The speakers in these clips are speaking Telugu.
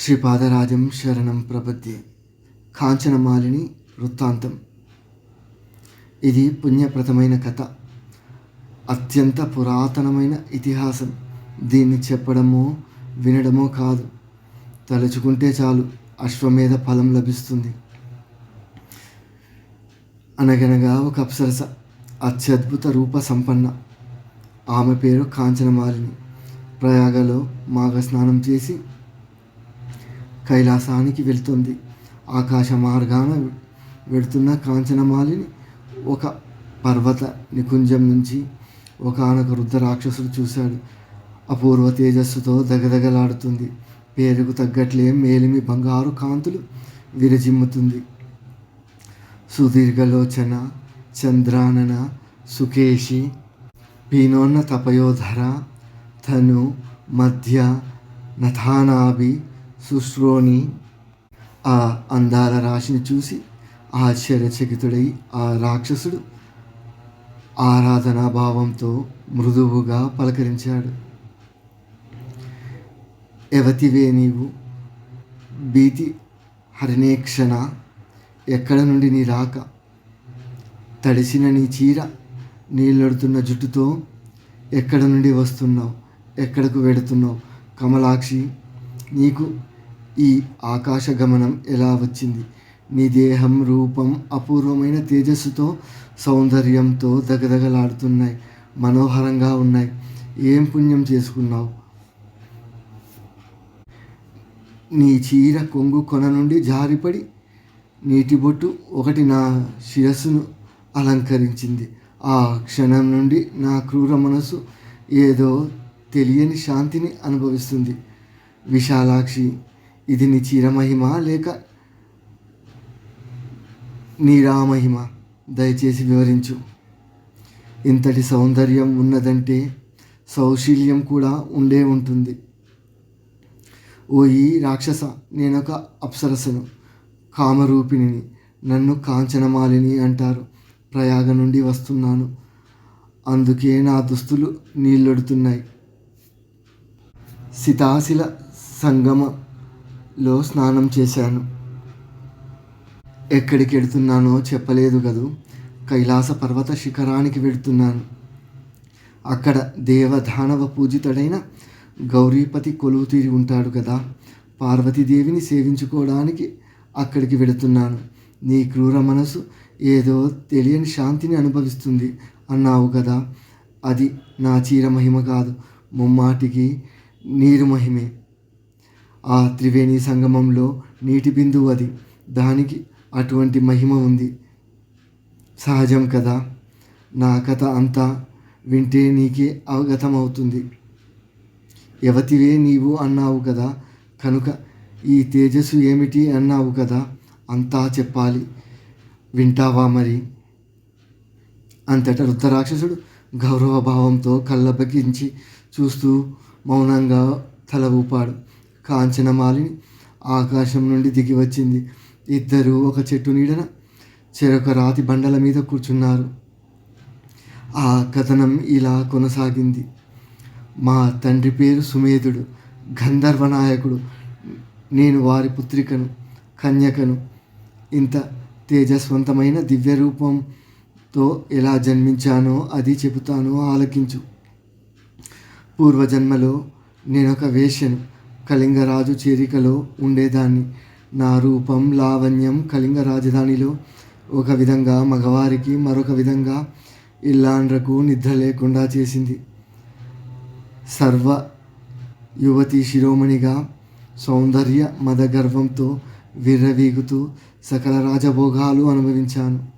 శ్రీపాదరాజం శరణం ప్రపద్యే. కాంచనమాలిని వృత్తాంతం. ఇది పుణ్యప్రదమైన కథ. అత్యంత పురాతనమైన ఇతిహాసం. దీన్ని చెప్పడమో వినడమో కాదు. తలుచుకుంటే చాలు అశ్వమేధ ఫలం లభిస్తుంది. అనగనగా ఒక అప్సరస అత్యద్భుత రూప సంపన్న. ఆమె పేరు కాంచనమాలిని. ప్రయాగలో మాఘ స్నానం చేసి కైలాసానికి వెళ్తుంది. ఆకాశ మార్గాన వెడుతున్న కాంచనమాలిని ఒక పర్వత నికుంజం నుంచి ఒకనొక వృద్ధ రాక్షసుడు చూశాడు. అపూర్వ తేజస్సుతో దగదగలాడుతుంది. పేరుకు తగ్గట్లే మేలిమి బంగారు కాంతులు విరజిమ్ముతుంది. సుదీర్ఘలోచన చంద్రానన సుకేషి పీనోన్న తపయోధర తను మధ్య నథానాభి సుశ్రోణి ఆ అందాల రాశిని చూసి ఆశ్చర్యచకితుడై ఆ రాక్షసుడు ఆరాధనా భావంతో మృదువుగా పలకరించాడు. ఎవతివే నీవు? భీతి హరిణేక్షణ ఎక్కడ నుండి నీ రాక? తడిసిన నీ చీర నీళ్ళడుతున్న జుట్టుతో ఎక్కడ నుండి వస్తున్నావు? ఎక్కడకు వెడుతున్నావు? కమలాక్షి నీకు ఈ ఆకాశ గమనం ఎలా వచ్చింది? నీ దేహం రూపం అపూర్వమైన తేజస్సుతో సౌందర్యంతో దగదగలాడుతున్నాయి మనోహరంగా ఉన్నాయి. ఏం పుణ్యం చేసుకున్నావు? నీ చీర కొంగు కొన నుండి జారిపడి నీటి బొట్టు ఒకటి నా శిరస్సును అలంకరించింది. ఆ క్షణం నుండి నా క్రూర మనసు ఏదో తెలియని శాంతిని అనుభవిస్తుంది. విశాలాక్షి ఇది నీ చిరమహిమ లేక నీ రామహిమ దయచేసి వివరించు. ఇంతటి సౌందర్యం ఉన్నదంటే సౌశీల్యం కూడా ఉండే ఉంటుంది. ఓ ఈ రాక్షస నేనొక అప్సరసను కామరూపిణిని నన్ను కాంచనమాలిని అంటారు. ప్రయాగ నుండి వస్తున్నాను. అందుకే నా దుస్తులు నీళ్ళొడుతున్నాయి. సితాశిల సంగమ లో స్నానం చేశాను. ఎక్కడికి వెడుతున్నానో చెప్పలేదు కదూ? కైలాస పర్వత శిఖరానికి వెడుతున్నాను. అక్కడ దేవదానవ పూజితుడైన గౌరీపతి కొలువు తీరి ఉంటాడు కదా? పార్వతీదేవిని సేవించుకోవడానికి అక్కడికి వెడుతున్నాను. నీ క్రూర మనసు ఏదో తెలియని శాంతిని అనుభవిస్తుంది అన్నావు కదా? అది నా చీర మహిమ కాదు. ముమ్మాటికి నీరు మహిమే. ఆ త్రివేణి సంగమంలో నీటి బిందువు అది. దానికి అటువంటి మహిమ ఉంది. సహజం కదా? నా కథ అంతా వింటే నీకే అవగతమవుతుంది. యవతివే నీవు అన్నావు కదా? కనుక ఈ తేజస్సు ఏమిటి అన్నావు కదా? అంతా చెప్పాలి. వింటావా మరి? అంతటా రుద్రరాక్షసుడు గౌరవభావంతో కళ్ళబగించి చూస్తూ మౌనంగా తల ఊపాడు. కాంచనమాలిని ఆకాశం నుండి దిగి వచ్చింది. ఇద్దరు ఒక చెట్టు నీడన చెరొక రాతి బండల మీద కూర్చున్నారు. ఆ కథనం ఇలా కొనసాగింది. మా తండ్రి పేరు సుమేధుడు గంధర్వ నాయకుడు నేను వారి పుత్రికను కన్యకను. ఇంత తేజస్వంతమైన దివ్య రూపంతో ఎలా జన్మించానో అది చెబుతాను ఆలకించు. పూర్వజన్మలో నేనొక వేశ్యను కళింగరాజు చేరికలో ఉండేదాన్ని. నా రూపం లావణ్యం కళింగ రాజధానిలో ఒక విధంగా మగవారికి మరొక విధంగా ఇల్లాండ్రకు నిద్ర లేకుండా చేసింది. సర్వ యువతి శిరోమణిగా సౌందర్య మదగర్వంతో విర్రవీగుతూ సకల రాజభోగాలు అనుభవించాను.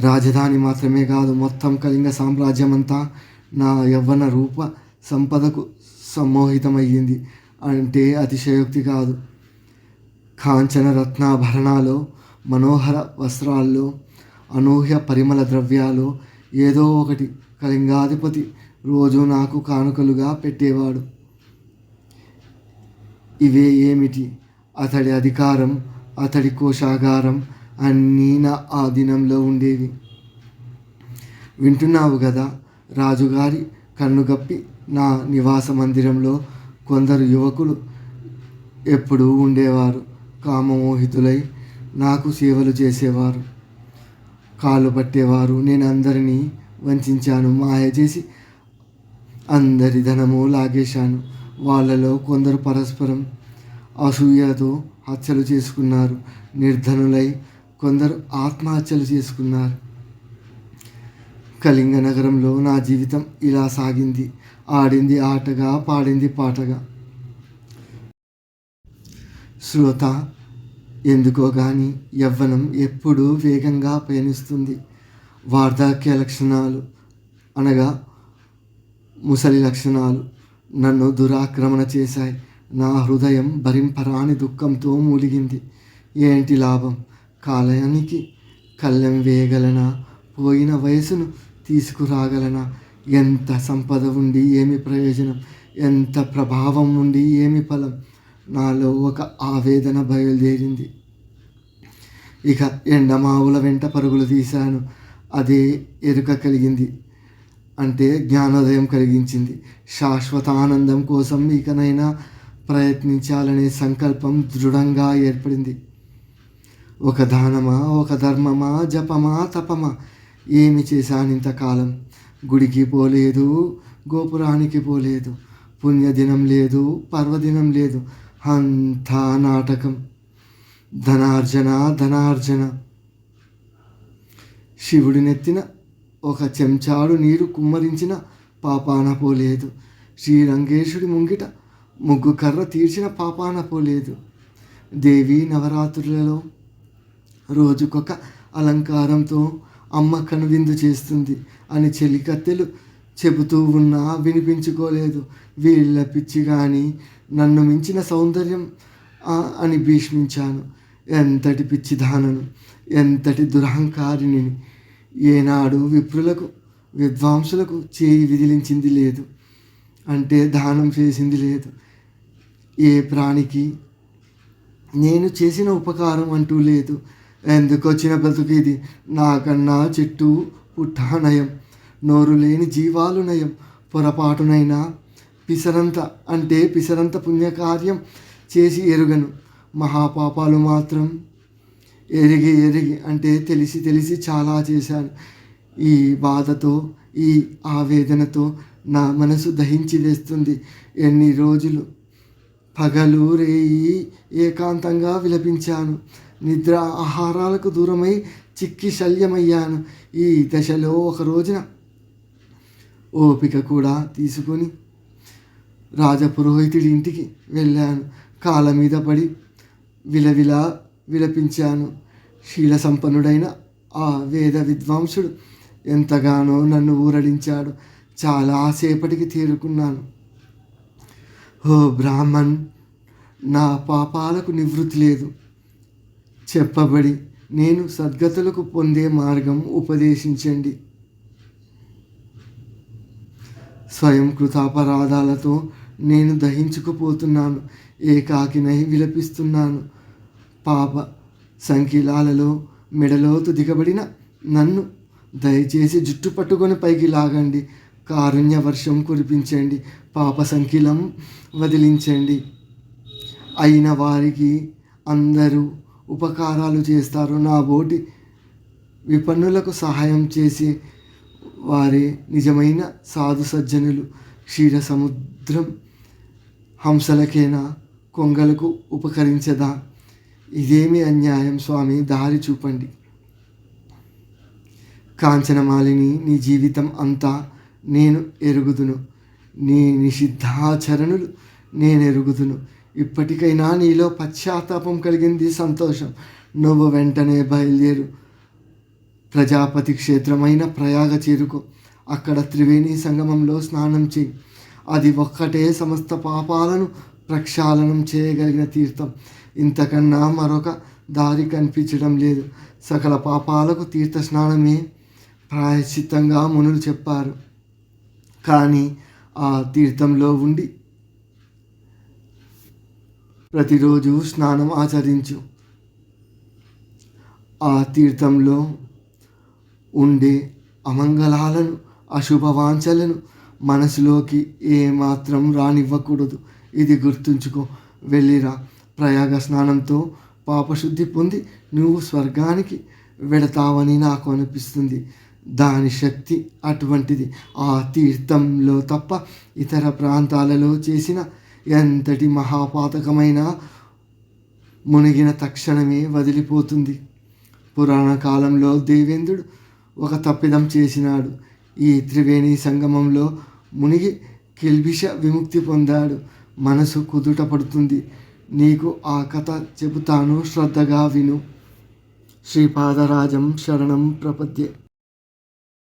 రాజధాని మాత్రమే కాదు మొత్తం కళింగ సామ్రాజ్యమంతా నా యవ్వన రూప సంపదకు సమ్మోహితమయ్యింది అంటే అతిశయోక్తి కాదు. కాంచన రత్నాభరణాలు మనోహర వస్త్రాల్లో అనూహ్య పరిమళ ద్రవ్యాలు ఏదో ఒకటి కళింగాధిపతి రోజు నాకు కానుకలుగా పెట్టేవాడు. ఇవే ఏమిటి? అతడి అధికారం అతడి కోశాగారం అన్నీ నా ఆధీనంలో ఉండేవి. వింటున్నావు కదా రాజుగారి కన్నుగప్పి నా నివాస మందిరంలో కొందరు యువకులు ఎప్పుడూ ఉండేవారు. కామమోహితులై నాకు సేవలు చేసేవారు. కాళ్ళు పట్టేవారు. నేను అందరినీ వంచాను. మాయ చేసి అందరి ధనము లాగేశాను. వాళ్ళలో కొందరు పరస్పరం అసూయతో హత్యలు చేసుకున్నారు. నిర్ధనులై కొందరు ఆత్మహత్యలు చేసుకున్నారు. కళింగ నగరంలో నా జీవితం ఇలా సాగింది. ఆడింది ఆటగా పాడింది పాటగా. శ్రోత ఎందుకో కానీ యవ్వనం ఎప్పుడూ వేగంగా పయనిస్తుంది. వార్ధక్య లక్షణాలు అనగా ముసలి లక్షణాలు నన్ను దురాక్రమణ చేశాయి. నా హృదయం భరింపరాని దుఃఖంతో మూలిగింది. ఏంటి లాభం? కాలయానికి కళ్ళెం వేయగలనా? పోయిన వయసును తీసుకురాగలనా? ఎంత సంపద ఉండి ఏమి ప్రయోజనం? ఎంత ప్రభావం ఉండి ఏమి ఫలం? నాలో ఒక ఆవేదన బయలుదేరింది. ఇక ఎండమావుల వెంట పరుగులు తీశాను. అదే ఎరుక కలిగింది. అంటే జ్ఞానోదయం కలిగించింది. శాశ్వత ఆనందం కోసం ఇకనైనా ప్రయత్నించాలనే సంకల్పం దృఢంగా ఏర్పడింది. ఒక దానమా ఒక ధర్మమా జపమా తపమా? ఏమి చేశాను ఇంతకాలం? గుడికి పోలేదు గోపురానికి పోలేదు పుణ్యదినం లేదు పర్వదినం లేదు అంతా నాటకం. ధనార్జన ధనార్జన. శివుడి నెత్తిన ఒక చెంచాడు నీరు కుమ్మరించిన పాపాన పోలేదు. శ్రీరంగేశుడి ముంగిట ముగ్గు కర్ర తీర్చిన పాపాన పోలేదు. దేవి నవరాత్రులలో రోజుకొక అలంకారంతో అమ్మ కనువిందు చేస్తుంది అని చెలికత్తెలు చెబుతూ ఉన్నా వినిపించుకోలేదు. వీళ్ళ పిచ్చి కానీ నన్ను మించిన సౌందర్యం అని భీష్మించాను. ఎంతటి పిచ్చిదానను ఎంతటి దురహంకారిని ఏనాడు విప్రులకు విద్వాంసులకు చేయి విదిలించింది లేదు. అంటే దానం చేసింది లేదు. ఏ ప్రాణికి? నేను చేసిన ఉపకారం అంటూ లేదు. ఎందుకు వచ్చిన బ్రతుకు ఇది? నాకన్నా చెట్టు పుట్ట నయం. నోరు లేని జీవాలు నయం. పొరపాటునైనా పిసరంత అంటే పిసరంత పుణ్యకార్యం చేసి ఎరుగను. మహాపాపాలు మాత్రం ఎరిగి ఎరిగి అంటే తెలిసి తెలిసి చాలా చేశాను. ఈ బాధతో ఈ ఆవేదనతో నా మనసు దహించి వేస్తుంది. ఎన్ని రోజులు పగలు రేయి ఏకాంతంగా విలపించాను. నిద్ర ఆహారాలకు దూరమై చిక్కి శల్యమయ్యాను ఈ దశలో ఒక రోజున. ఓపిక కూడా తీసుకొని రాజపురోహితుడి ఇంటికి వెళ్ళాను. కాళ్ళ మీద పడి విలవిల విలపించాను. శీల సంపన్నుడైన ఆ వేద విద్వాంసుడు ఎంతగానో నన్ను ఊరడించాడు. చాలాసేపటికి తేరుకున్నాను. ఓ బ్రాహ్మణ్ నా పాపాలకు నివృత్తి లేదు. చెప్పబడి నేను సద్గతులకు పొందే మార్గం ఉపదేశించండి. స్వయం కృతాపరాధాలతో నేను దహించుకుపోతున్నాను ఏకాకినై విలపిస్తున్నాను. పాప సంకిలాలలో మెడలోతు దిగబడిన నన్ను దయచేసి జుట్టు పట్టుకొని పైకి లాగండి కారుణ్య వర్షం కురిపించండి పాప సంకిలం వదిలించండి. అయిన వారికి అందరూ ఉపకారాలు చేస్తారు. నా బోటి విపన్నులకు సహాయం చేసి వారే నిజమైన సాధు సజ్జనులు. క్షీర సముద్రం హంసలకేనా కొంగలకు ఉపకరించదా? ఇదేమి అన్యాయం స్వామి? దారి చూపండి. కాంచనమాలిని నీ జీవితం అంతా నేను ఎరుగుదును. నీ నిషిద్ధాచరణులు నేను ఎరుగుదును. ఇప్పటికైనా నీలో పశ్చాత్తాపం కలిగింది సంతోషం. నువ్వు వెంటనే బయలుదేరు. ప్రజాపతి క్షేత్రమైన ప్రయాగ చేరుకో. అక్కడ త్రివేణి సంగమంలో స్నానం చేయి. అది ఒక్కటే సమస్త పాపాలను ప్రక్షాళనం చేయగలిగిన తీర్థం. ఇంతకన్నా మరొక దారి కనిపించడం లేదు. సకల పాపాలకు తీర్థ స్నానమే ప్రాయశ్చిత్తంగా మునులు చెప్పారు. కానీ ఆ తీర్థంలో ఉండి ప్రతిరోజు స్నానం ఆచరించు. ఆ తీర్థంలో ఉండే అమంగళాలను అశుభవాంఛలను మనసులోకి ఏమాత్రం రానివ్వకూడదు. ఇది గుర్తుంచుకో. వెళ్ళిరా. ప్రయాగ స్నానంతో పాపశుద్ధి పొంది నువ్వు స్వర్గానికి వెడతావని నాకు అనిపిస్తుంది. దాని శక్తి అటువంటిది. ఆ తీర్థంలో తప్ప ఇతర ప్రాంతాలలో చేసిన ఎంతటి మహాపాతకమైన మునిగిన తక్షణమే వదిలిపోతుంది. పురాణ కాలంలో దేవేంద్రుడు ఒక తప్పిదం చేసినాడు. ఈ త్రివేణి సంగమంలో మునిగి కిల్బిష విముక్తి పొందాడు. మనసు కుదుట పడుతుంది. నీకు ఆ కథ చెబుతాను. శ్రద్ధగా విను. శ్రీపాదరాజం శరణం ప్రపద్యే.